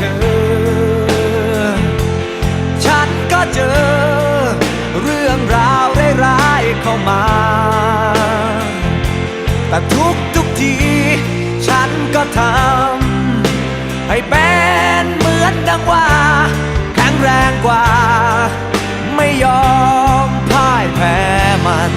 ธอ ฉันก็เจอ เรื่องราวร้ายๆเข้ามา แต่ทุกทุกที ฉันก็ทำให้แบนเหมือนดังว่า แข็งแรงกว่า ไม่ยอมพ่ายแพ้มัน